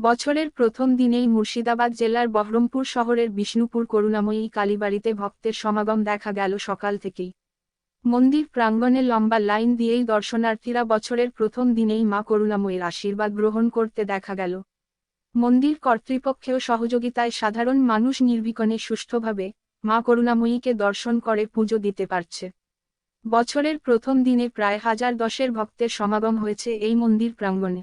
বছরের প্রথম দিনেই মুর্শিদাবাদ জেলার বহরমপুর শহরের বিষ্ণুপুর করুণাময়ী কালীবাড়িতে ভক্তের সমাগম দেখা গেল সকাল থেকেই। মন্দির প্রাঙ্গণে লম্বা লাইন দিয়েই দর্শনার্থীরা বছরের প্রথম দিনেই মা করুণাময়ীর আশীর্বাদ গ্রহণ করতে দেখা গেল। মন্দির কর্তৃপক্ষেও সহযোগিতায় সাধারণ মানুষ নির্বিকণে সুষ্ঠুভাবে মা করুণাময়ীকে দর্শন করে পুজো দিতে পারছে। বছরের প্রথম দিনে প্রায় হাজার দশের ভক্তের সমাগম হয়েছে এই মন্দির প্রাঙ্গণে।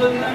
এই নাই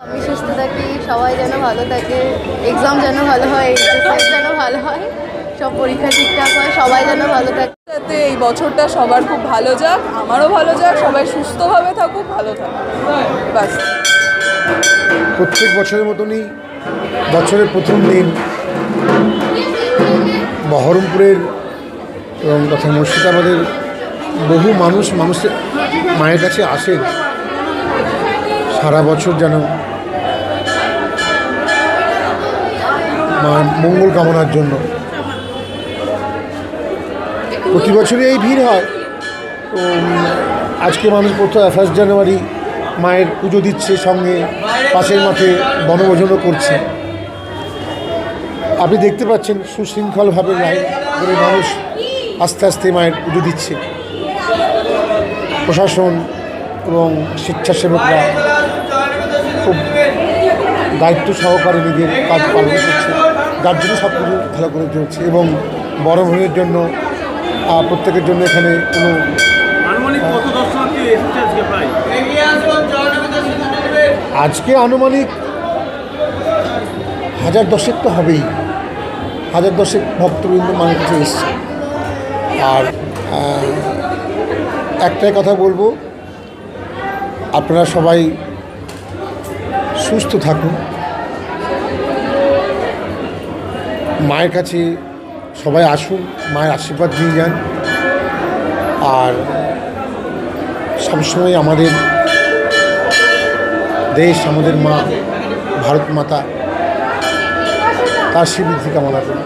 আমি সুস্থ থাকি সবাই যেন ভালো থাকে এক্সাম যেন ভালো হয় যেন ভালো হয় সব পরীক্ষা ঠিকঠাক হয় সবাই যেন ভালো থাকে। যাতে এই বছরটা সবার খুব ভালো যাক আমারও ভালো যাক সবাই সুস্থভাবে থাকুক ভালো থাকুক। ব্যাস প্রত্যেক বছরের মতনই বছরের প্রথম দিন বহরমপুরের এবং তথা মুর্শিদাবাদের বহু মানুষ মানুষের মায়ের কাছে আসেন। সারা বছর যেন মঙ্গল কামনার জন্য। প্রতি বছরই এই ভিড় হয়। আজকে মানুষ প্রথম ফার্স্ট জানুয়ারি মায়ের পুজো দিচ্ছে, সঙ্গে পাশের মাঠে বনভোজনও করছে। আপনি দেখতে পাচ্ছেন সুশৃঙ্খলভাবে লাইন করে মানুষ আস্তে আস্তে মায়ের পুজো দিচ্ছে। প্রশাসন এবং স্বেচ্ছাসেবকরা খুব দায়িত্ব সহকারে নিজের কাজ পালন করছে। যার জন্য সব কিছু ভালো করে চলছে এবং বড় ভূমির জন্য প্রত্যেকের জন্য এখানে কোনো আজকে আনুমানিক হাজার দশেক তো হবেই। হাজার দশেক ভক্তবৃন্দ কাছে এসছে। আর একটাই কথা বলব, আপনারা সবাই সুস্থ থাকুন। মায়ের কাছে সবাই আসুন, মায়ের আশীর্বাদ নিয়ে যান। আর সবসময় আমাদের দেশ, আমাদের মা, ভারত মাতা, তার শ্রীবৃদ্ধি কামনা করি।